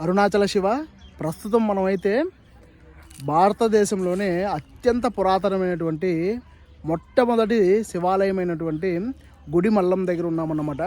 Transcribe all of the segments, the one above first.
అరుణాచల శివ. ప్రస్తుతం మనమైతే భారతదేశంలోనే అత్యంత పురాతనమైనటువంటి మొట్టమొదటి శివాలయమైనటువంటి గుడి మల్లం దగ్గర ఉన్నామన్నమాట.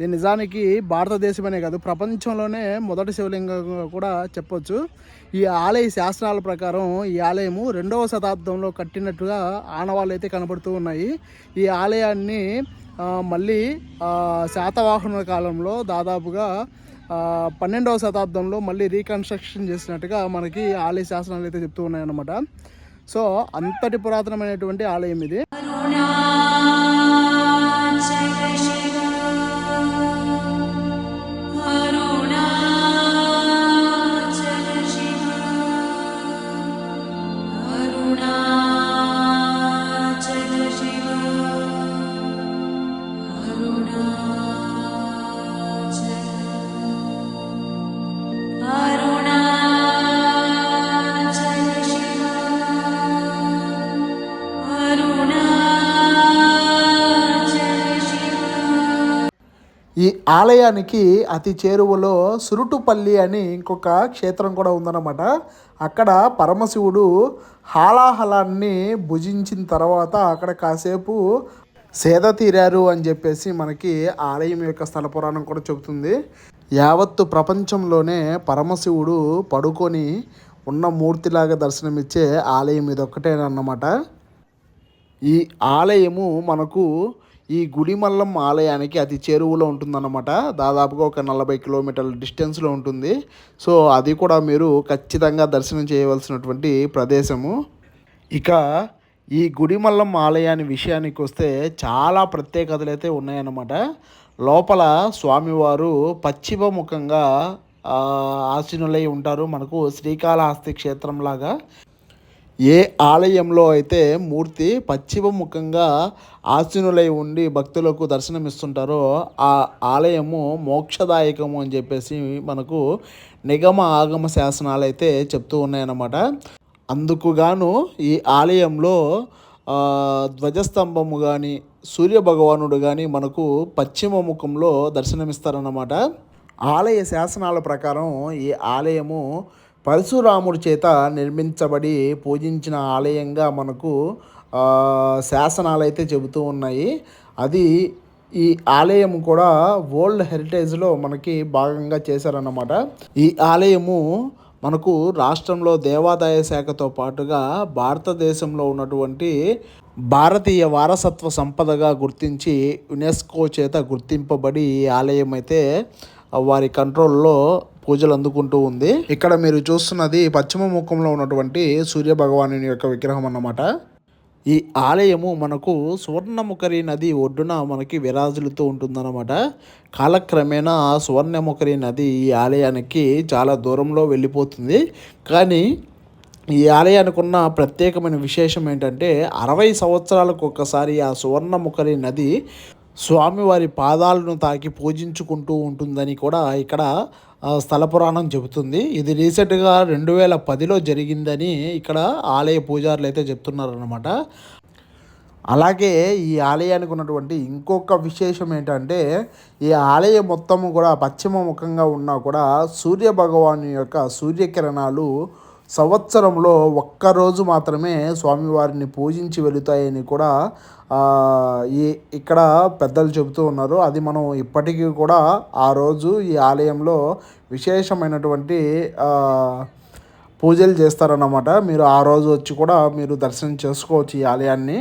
ఇది నిజానికి భారతదేశమనే కాదు ప్రపంచంలోనే మొదటి శివలింగం కూడా చెప్పొచ్చు. ఈ ఆలయ శాస్త్రాల ప్రకారం ఈ ఆలయము రెండవ శతాబ్దంలో కట్టినట్టుగా ఆనవాళ్ళు అయితే కనబడుతూ ఉన్నాయి. ఈ ఆలయాన్ని మళ్ళీ శాతవాహనుల కాలంలో దాదాపుగా పన్నెండవ శతాబ్దంలో మళ్ళీ రీకన్స్ట్రక్షన్ చేసినట్టుగా మనకి ఆలయ శాసనాలు అయితే చెప్తూ ఉన్నాయన్నమాట. సో అంతటి పురాతనమైనటువంటి ఆలయం ఇది. ఈ ఆలయానికి అతి చేరువలో సురుటుపల్లి అని ఇంకొక క్షేత్రం కూడా ఉందన్నమాట. అక్కడ పరమశివుడు హాలాహలాన్ని భుజించిన తర్వాత అక్కడ కాసేపు సేద తీరారు అని చెప్పేసి మనకి ఆలయం యొక్క స్థల పురాణం కూడా చెబుతుంది. యావత్తు ప్రపంచంలోనే పరమశివుడు పడుకొని ఉన్న మూర్తిలాగా దర్శనమిచ్చే ఆలయం ఇది ఒక్కటేనన్నమాట ఈ ఆలయము మనకు ఈ గుడిమల్లం ఆలయానికి అతి చేరువలో ఉంటుందన్నమాట. దాదాపుగా ఒక నలభై కిలోమీటర్ల డిస్టెన్స్లో ఉంటుంది. సో అది కూడా మీరు ఖచ్చితంగా దర్శనం చేయవలసినటువంటి ప్రదేశము. ఇక ఈ గుడిమల్లం ఆలయాన్ని విషయానికి వస్తే చాలా ప్రత్యేకతలు అయితే ఉన్నాయన్నమాట. లోపల స్వామివారు పశ్చిమ ముఖంగా ఆసీనులై ఉంటారు. మనకు శ్రీకాళహస్తి క్షేత్రంలాగా. ఏ ఆలయంలో అయితే మూర్తి పశ్చిమ ముఖంగా ఆసీనులై ఉండి భక్తులకు దర్శనమిస్తుంటారో ఆ ఆలయము మోక్షదాయకము అని చెప్పేసి మనకు నిగమ ఆగమ శాసనాలు అయితే చెప్తూ ఉన్నాయన్నమాట. అందుకు గాను ఈ ఆలయంలో ధ్వజస్తంభము కానీ సూర్య భగవానుడు కానీ మనకు పశ్చిమ ముఖంలో దర్శనమిస్తారన్నమాట. ఆలయ శాసనాల ప్రకారం ఈ ఆలయము పరశురాముడి చేత నిర్మించబడి పూజించిన ఆలయంగా మనకు శాసనాలు అయితే చెబుతూ ఉన్నాయి. అది ఈ ఆలయం కూడా వరల్డ్ హెరిటేజ్లో మనకి భాగంగా చేశారన్నమాట. ఈ ఆలయము మనకు రాష్ట్రంలో దేవాదాయ శాఖతో పాటుగా భారతదేశంలో ఉన్నటువంటి భారతీయ వారసత్వ సంపదగా గుర్తించి యునెస్కో చేత గుర్తింపబడి ఈ ఆలయం అయితే వారి కంట్రోల్లో పూజలు అందుకుంటూ ఉంది. ఇక్కడ మీరు చూస్తున్నది పశ్చిమ ముఖంలో ఉన్నటువంటి సూర్య భగవాను యొక్క విగ్రహం అన్నమాట. ఈ ఆలయము మనకు సువర్ణముఖరి నది ఒడ్డున మనకి విరాజులుతూ ఉంటుందన్నమాట. కాలక్రమేణా సువర్ణముఖరి నది ఈ ఆలయానికి చాలా దూరంలో వెళ్ళిపోతుంది. కానీ ఈ ఆలయానికి ఉన్న ప్రత్యేకమైన విశేషం ఏంటంటే అరవై సంవత్సరాలకు ఒక్కసారి ఆ సువర్ణముఖరి నది స్వామివారి పాదాలను తాకి పూజించుకుంటూ ఉంటుందని కూడా ఇక్కడ స్థల పురాణం చెబుతుంది. ఇది రీసెంట్గా రెండు వేల పదిలో జరిగిందని ఇక్కడ ఆలయ పూజారులు అయితే చెప్తున్నారన్నమాట. అలాగే ఈ ఆలయానికి ఉన్నటువంటి ఇంకొక విశేషం ఏంటంటే ఈ ఆలయం మొత్తము కూడా పశ్చిమ ముఖంగా ఉన్నా కూడా సూర్య భగవాను యొక్క సూర్యకిరణాలు సంవత్సరంలో ఒక్కరోజు మాత్రమే స్వామివారిని పూజించి వెళుతాయని కూడా ఈ ఇక్కడ పెద్దలు చెబుతూ ఉన్నారు. అది మనం ఇప్పటికీ కూడా ఆ రోజు ఈ ఆలయంలో విశేషమైనటువంటి పూజలు చేస్తారన్నమాట. మీరు ఆ రోజు వచ్చి కూడా మీరు దర్శనం చేసుకోవచ్చు ఈ ఆలయాన్ని.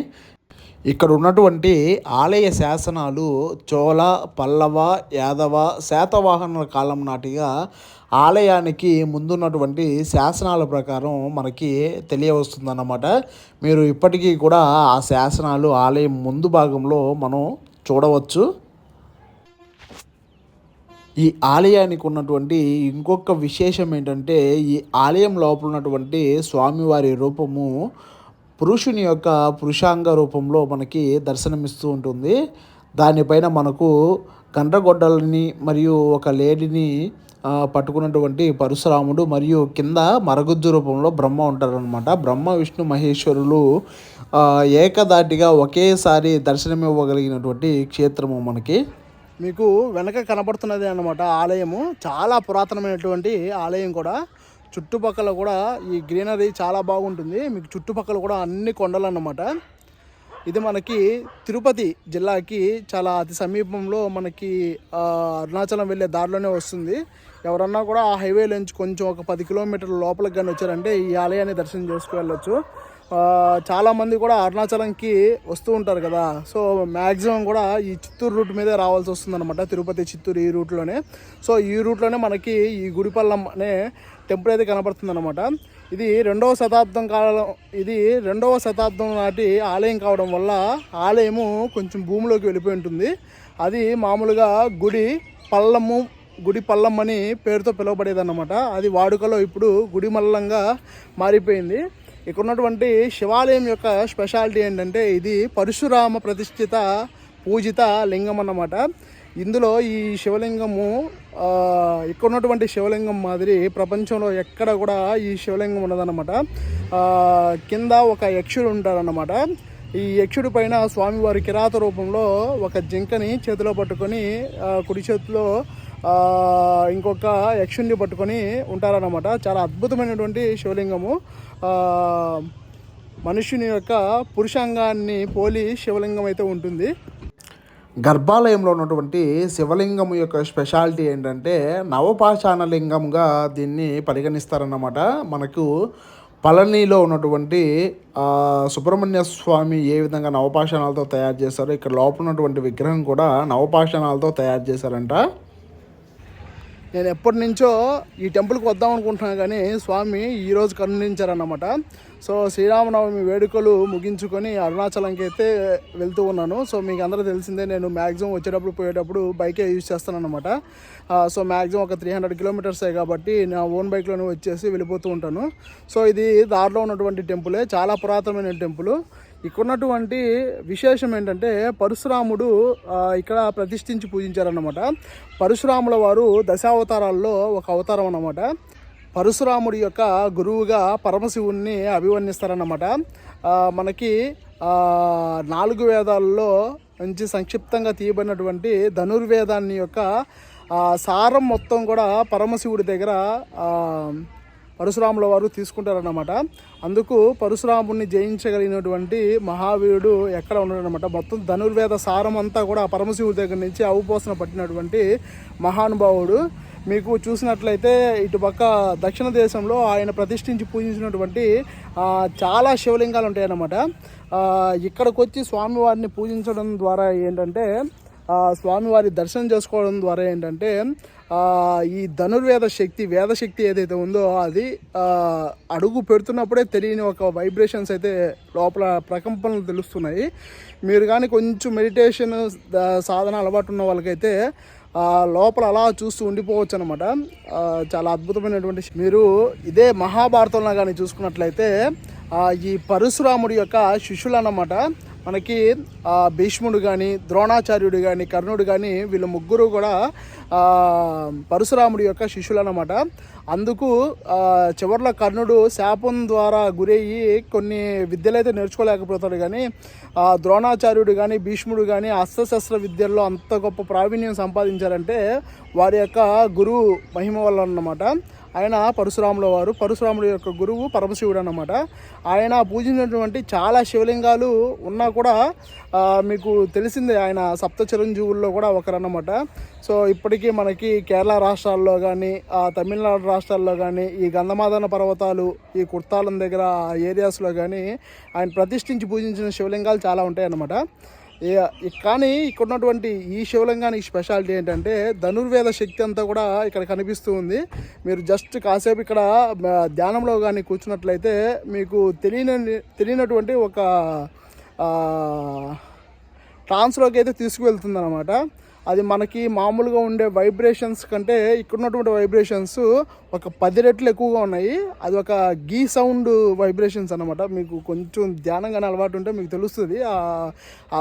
ఇక్కడ ఉన్నటువంటి ఆలయ శాసనాలు చోళ పల్లవ యాదవ శాతవాహనుల కాలం నాటిగా ఆలయానికి ముందున్నటువంటి శాసనాల ప్రకారం మనకి తెలియవస్తుందన్నమాట. మీరు ఇప్పటికీ కూడా ఆ శాసనాలు ఆలయం ముందు భాగంలో మనం చూడవచ్చు. ఈ ఆలయానికి ఉన్నటువంటి ఇంకొక విశేషం ఏంటంటే ఈ ఆలయం లోపల ఉన్నటువంటి స్వామివారి రూపము పురుషుని యొక్క పురుషాంగ రూపంలో మనకి దర్శనమిస్తూ ఉంటుంది. దానిపైన మనకు గండ్రగొడ్డలని మరియు ఒక లేడీని పట్టుకున్నటువంటి పరశురాముడు మరియు కింద మరగుజ్జు రూపంలో బ్రహ్మ ఉంటారనమాట బ్రహ్మ విష్ణు మహేశ్వరులు ఏకదాటిగా ఒకేసారి దర్శనమివ్వగలిగినటువంటి క్షేత్రము మనకి. మీకు వెనక కనబడుతున్నది అన్నమాట ఆలయము. చాలా పురాతనమైనటువంటి ఆలయం కూడా. చుట్టుపక్కల కూడా ఈ గ్రీనరీ చాలా బాగుంటుంది. మీకు చుట్టుపక్కల కూడా అన్ని కొండలు అన్నమాట ఇది మనకి తిరుపతి జిల్లాకి చాలా అతి సమీపంలో మనకి అరుణాచలం వెళ్ళే దారిలోనే వస్తుంది. ఎవరన్నా కూడా ఆ హైవే నుంచి కొంచెం ఒక పది కిలోమీటర్ల లోపలికి కానీ వచ్చారంటే ఈ ఆలయాన్ని దర్శనం చేసుకు వెళ్ళొచ్చు చాలామంది కూడా అరుణాచలంకి వస్తూ ఉంటారు కదా. సో మ్యాక్సిమం కూడా ఈ చిత్తూరు రూట్ మీదే రావాల్సి వస్తుందన్నమాట. తిరుపతి చిత్తూరు ఈ రూట్లోనే. సో ఈ రూట్లోనే మనకి ఈ గుడిపల్లం అనే టెంపుల్ అయితే కనబడుతుందన్నమాట. ఇది రెండవ శతాబ్దం కాలం ఇది రెండవ శతాబ్దం నాటి ఆలయం కావడం వల్ల ఆలయము కొంచెం భూమిలోకి వెళ్ళిపోయి ఉంటుంది. అది మామూలుగా గుడి పల్లము గుడి పల్లం అని పేరుతో పిలువబడేది అనమాట అది వాడుకలో ఇప్పుడు గుడి మల్లంగా మారిపోయింది. ఇక్కడ ఉన్నటువంటి శివాలయం యొక్క స్పెషాలిటీ ఏంటంటే ఇది పరశురామ ప్రతిష్ఠిత పూజిత లింగం అన్నమాట ఇందులో ఈ శివలింగము ఇక్కడ ఉన్నటువంటి శివలింగం మాదిరి ప్రపంచంలో ఎక్కడ కూడా ఈ శివలింగం ఉన్నదన్నమాట కింద ఒక యక్షుడు ఉంటారన్నమాట ఈ యక్షుడి పైన స్వామివారి కిరాత రూపంలో ఒక జింకని చేతిలో పట్టుకొని కుడి చేతిలో ఇంకొక యక్షుణ్ణి పట్టుకొని ఉంటారన్నమాట. చాలా అద్భుతమైనటువంటి శివలింగము. మనుషుని యొక్క పురుషాంగాన్ని పోలి శివలింగం అయితే ఉంటుంది. గర్భాలయంలో ఉన్నటువంటి శివలింగం యొక్క స్పెషాలిటీ ఏంటంటే నవపాషాణ లింగంగా దీన్ని పరిగణిస్తారన్నమాట. మనకు పళనిలో ఉన్నటువంటి సుబ్రహ్మణ్య స్వామి ఏ విధంగా నవపాషాణాలతో తయారు చేశారో ఇక్కడ లోపల ఉన్నటువంటి విగ్రహం కూడా నవపాషాణాలతో తయారు చేశారంట. నేను ఎప్పటి నుంచో ఈ టెంపుల్కి వద్దాం అనుకుంటున్నాను కానీ స్వామి ఈరోజు కరుణించారన్నమాట. సో శ్రీరామనవమి వేడుకలు ముగించుకొని అరుణాచలంకి అయితే వెళ్తూ ఉన్నాను. సో మీకు అందరూ తెలిసిందే నేను మ్యాక్సిమం వచ్చేటప్పుడు పోయేటప్పుడు బైకే యూజ్ చేస్తాను అనమాట సో మ్యాక్సిమం ఒక త్రీ హండ్రెడ్ కిలోమీటర్సే కాబట్టి నా ఓన్ బైక్లోనే వచ్చేసి వెళ్ళిపోతూ ఉంటాను. సో ఇది దారిలో ఉన్నటువంటి టెంపులే చాలా పురాతనమైన టెంపుల్. ఇక్కడ ఉన్నటువంటి విశేషం ఏంటంటే పరశురాముడు ఇక్కడ ప్రతిష్ఠించి పూజించారన్నమాట. పరశురాముల వారు దశావతారాల్లో ఒక అవతారం అన్నమాట. పరశురాముడి యొక్క గురువుగా పరమశివుణ్ణి అభివర్ణిస్తారన్నమాట. మనకి నాలుగు వేదాల్లో నుంచి సంక్షిప్తంగా తీయబడినటువంటి ధనుర్వేదాన్ని యొక్క సారం మొత్తం కూడా పరమశివుడి దగ్గర పరశురాముల వారు తీసుకుంటారన్నమాట. అందుకు పరశురాముడిని జయించగలిగినటువంటి మహావీరుడు ఎక్కడ ఉన్నాడనమాట మొత్తం ధనుర్వేద సారం అంతా కూడా ఆ పరమశివుడి దగ్గర నుంచి అవుపోసన పట్టినటువంటి మహానుభావుడు. మీకు చూసినట్లయితే ఇటుపక్క దక్షిణ దేశంలో ఆయన ప్రతిష్ఠించి పూజించినటువంటి చాలా శివలింగాలు ఉంటాయన్నమాట. ఇక్కడికి వచ్చి స్వామివారిని పూజించడం ద్వారా ఏంటంటే స్వామివారి దర్శనం చేసుకోవడం ద్వారా ఏంటంటే ఈ ధనుర్వేద శక్తి వేద శక్తి ఏదైతే ఉందో అది అడుగు పెడుతున్నప్పుడే తెలియని ఒక వైబ్రేషన్స్ అయితే లోపల ప్రకంపనలు తెలుస్తున్నాయి. మీరు కానీ కొంచెం మెడిటేషన్ సాధన అలవాటు ఉన్న వాళ్ళకైతే లోపల అలా చూస్తూ ఉండిపోవచ్చు అనమాట చాలా అద్భుతమైనటువంటి మీరు ఇదే మహాభారతంలో కానీ చూసుకున్నట్లయితే ఈ పరశురాముడి యొక్క శిష్యులు అన్నమాట మనకి ఆ, భీష్ముడు కానీ ద్రోణాచార్యుడు కానీ కర్ణుడు కానీ వీళ్ళు ముగ్గురు కూడా పరశురాముడి యొక్క శిష్యులు అన్నమాట అందుకు చివరిలో చివర్లో కర్ణుడు శాపం ద్వారా గురయ్యి కొన్ని విద్యలు అయితే నేర్చుకోలేకపోతాడు కానీ ఆ, ద్రోణాచార్యుడు కానీ భీష్ముడు కానీ అస్త్రశస్త్ర విద్యల్లో అంత గొప్ప ప్రావీణ్యం సంపాదించారంటే వారి యొక్క గురువు మహిమ వల్ల అన్నమాట. ఆయన పరశురాముల వారు. పరశురాముడి యొక్క గురువు పరమశివుడు అనమాట ఆయన పూజించినటువంటి చాలా శివలింగాలు ఉన్నా కూడా మీకు తెలిసిందే ఆయన సప్త చిరంజీవుల్లో కూడా ఒకరన్నమాట. సో ఇప్పటికీ మనకి కేరళ రాష్ట్రాల్లో కానీ తమిళనాడు రాష్ట్రాల్లో కానీ ఈ గంధమాదన పర్వతాలు ఈ కుర్తాలం దగ్గర ఆ ఏరియాస్లో కానీ ఆయన ప్రతిష్ఠించి పూజించిన శివలింగాలు చాలా ఉంటాయన్నమాట. కానీ ఇక్కడ ఉన్నటువంటి ఈ శివలింగానికి స్పెషాలిటీ ఏంటంటే ధనుర్వేద శక్తి అంతా కూడా ఇక్కడ కనిపిస్తూ ఉంది. మీరు జస్ట్ కాసేపు ఇక్కడ ధ్యానంలో కానీ కూర్చున్నట్లయితే మీకు తెలియని తెలియనటువంటి ఒక ట్రాన్స్లోకి అయితే తీసుకువెళ్తుంది అనమాట అది మనకి మామూలుగా ఉండే వైబ్రేషన్స్ కంటే ఇక్కడ ఉన్నటువంటి వైబ్రేషన్స్ ఒక పది రెట్లు ఎక్కువగా ఉన్నాయి. అది ఒక గీ సౌండ్ వైబ్రేషన్స్ అనమాట మీకు కొంచెం ధ్యానంగానే అలవాటు ఉంటే మీకు తెలుస్తుంది. ఆ-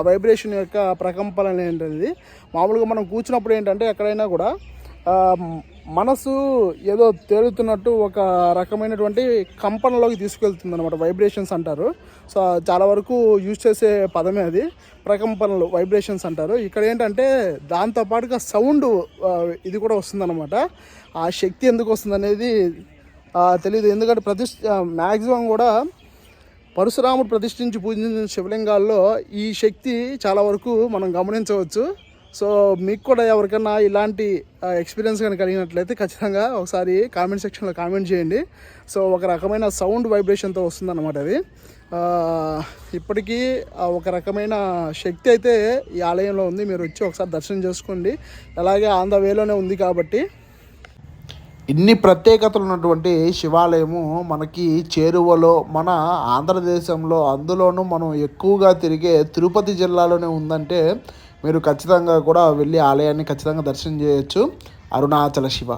వైబ్రేషన్ యొక్క ప్రకంపనలు ఏంటనేది. మామూలుగా మనం కూర్చున్నప్పుడు ఏంటంటే ఎక్కడైనా కూడా మనసు ఏదో తేలుతున్నట్టు ఒక రకమైనటువంటి కంపనలోకి తీసుకెళ్తుంది అనమాట వైబ్రేషన్స్ అంటారు. సో చాలా వరకు యూజ్ చేసే పదమే అది. ప్రకంపనలు వైబ్రేషన్స్ అంటారు. ఇక్కడ ఏంటంటే దాంతోపాటుగా సౌండ్ ఇది కూడా వస్తుందన్నమాట. ఆ శక్తి ఎందుకు వస్తుంది అనేది తెలియదు ఎందుకంటే ప్రతి మ్యాక్సిమం కూడా పరశురాముడు ప్రతిష్ఠించి పూజించిన శివలింగాల్లో ఈ శక్తి చాలా వరకు మనం గమనించవచ్చు. సో మీకు కూడా ఎవరికైనా ఇలాంటి ఎక్స్పీరియన్స్ కానీ కలిగినట్లయితే ఖచ్చితంగా ఒకసారి కామెంట్ సెక్షన్లో కామెంట్ చేయండి. సో ఒక రకమైన సౌండ్ వైబ్రేషన్తో వస్తుందన్నమాట అది. ఇప్పటికీ ఒక రకమైన శక్తి అయితే ఈ ఆలయంలో ఉంది. మీరు వచ్చి ఒకసారి దర్శనం చేసుకోండి. అలాగే ఆన్ ద వేలోనే ఉంది కాబట్టి. ఇన్ని ప్రత్యేకతలు ఉన్నటువంటి శివాలయము మనకి చేరువలో మన ఆంధ్రదేశంలో అందులోనూ మనం ఎక్కువగా తిరిగే తిరుపతి జిల్లాలోనే ఉందంటే మీరు ఖచ్చితంగా కూడా వెళ్ళి ఆలయాన్ని ఖచ్చితంగా దర్శనం చేయొచ్చు. అరుణాచల శివ.